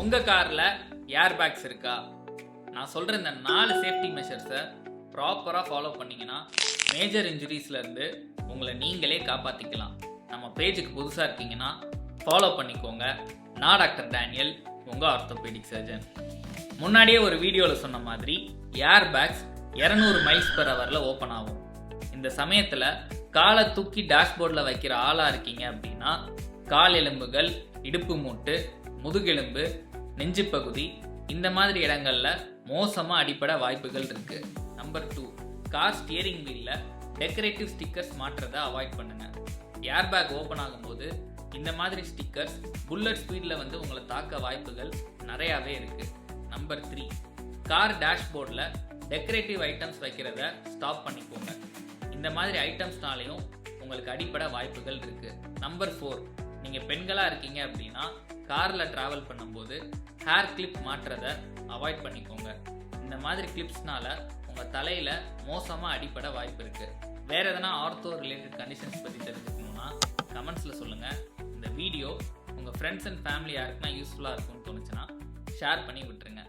உங்கள் காரில் air bags இருக்கா? நான் சொல்கிற இந்த நாலு சேஃப்டி மெஷர்ஸை ப்ராப்பராக ஃபாலோ பண்ணீங்கன்னா மேஜர் இன்ஜுரிஸ்லேருந்து உங்களை நீங்களே காப்பாற்றிக்கலாம் நம்ம பேஜுக்கு புதுசாக இருக்கீங்கன்னா ஃபாலோ பண்ணிக்கோங்க. நான் டாக்டர் டேனியல் உங்கள் ஆர்த்தோபேடிக் சர்ஜன் முன்னாடியே ஒரு வீடியோவில் சொன்ன மாதிரி ஏர் பேக்ஸ் இரநூறு மைல்ஸ் பெர் ஹவரில் ஓப்பன் ஆகும். இந்த சமயத்தில் காலை தூக்கி டேஷ்போர்டில் வைக்கிற ஆளாக இருக்கீங்க அப்படின்னா கால் எலும்புகள் இடுப்பு மூட்டு முதுகெலும்பு நெஞ்சு பகுதி. இந்த மாதிரி இடங்களில் மோசமாக அடிப்பட வாய்ப்புகள் இருக்குது நம்பர் டூ கார் ஸ்டியரிங் வீலில் டெக்கரேட்டிவ் ஸ்டிக்கர்ஸ் மாற்றுறதை அவாய்ட் பண்ணுங்கள் ஏர் பேக் ஓப்பன் ஆகும்போது இந்த மாதிரி ஸ்டிக்கர்ஸ் புல்லட் ஸ்பீடில் வந்து உங்களை தாக்க வாய்ப்புகள் நிறையாவே இருக்குது நம்பர் த்ரீ கார் டேஷ்போர்டில் டெக்கரேட்டிவ் ஐட்டம்ஸ் வைக்கிறத ஸ்டாப் பண்ணிக்கோங்க. இந்த மாதிரி ஐட்டம்ஸ்னாலையும் உங்களுக்கு அடிப்பட வாய்ப்புகள் இருக்குது நம்பர் ஃபோர் நீங்கள் பெண்களாக இருக்கீங்க அப்படின்னா காரில் ட்ராவல் பண்ணும்போது ஹேர் கிளிப் மாற்றுறதை அவாய்ட் பண்ணிக்கோங்க. இந்த மாதிரி கிளிப்ஸ்னால உங்கள் தலையில் மோசமாக அடிப்பட வாய்ப்பு இருக்குது வேறு எதனா ஆர்த்தோ ரிலேட்டட் கண்டிஷன்ஸ் பற்றி தெரிஞ்சுக்கணும்னா கமெண்ட்ஸில் சொல்லுங்கள் இந்த வீடியோ உங்கள் ஃப்ரெண்ட்ஸ் அண்ட் ஃபேமிலி யாருக்குன்னா யூஸ்ஃபுல்லாக இருக்கும்னு தோணுச்சுன்னா ஷேர் பண்ணி விட்டுருங்க.